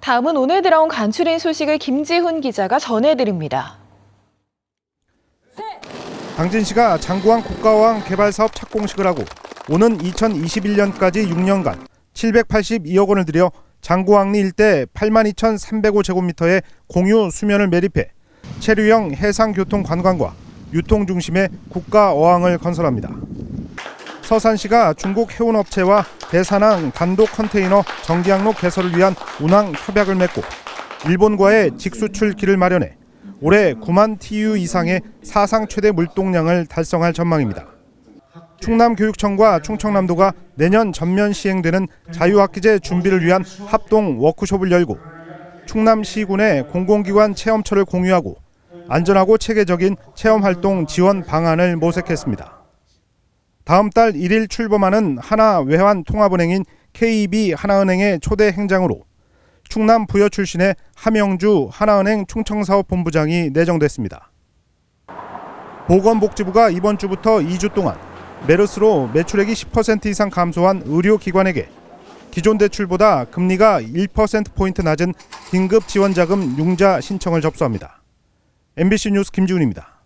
다음은 오늘 들어온 간추린 소식을 김지훈 기자가 전해드립니다. 당진 시가 장구항 국가어항 개발 사업 착공식을 하고 오는 2021년까지 6년간 782억 원을 들여 장구항리 일대 82,305제곱미터의 공유 수면을 매립해 체류형 해상교통 관광과 유통 중심의 국가 어항을 건설합니다. 서산시가 중국 해운업체와 대산항 단독 컨테이너 정기항로 개설을 위한 운항 협약을 맺고 일본과의 직수출 길을 마련해 올해 9만 TU 이상의 사상 최대 물동량을 달성할 전망입니다. 충남교육청과 충청남도가 내년 전면 시행되는 자유학기제 준비를 위한 합동 워크숍을 열고 충남시군의 공공기관 체험처를 공유하고 안전하고 체계적인 체험활동 지원 방안을 모색했습니다. 다음 달 1일 출범하는 하나 외환 통합은행인 KEB 하나은행의 초대 행장으로 충남 부여 출신의 함영주 하나은행 충청사업본부장이 내정됐습니다. 보건복지부가 이번 주부터 2주 동안 메르스로 매출액이 10% 이상 감소한 의료기관에게 기존 대출보다 금리가 1%포인트 낮은 긴급 지원자금 융자 신청을 접수합니다. MBC 뉴스 김지훈입니다.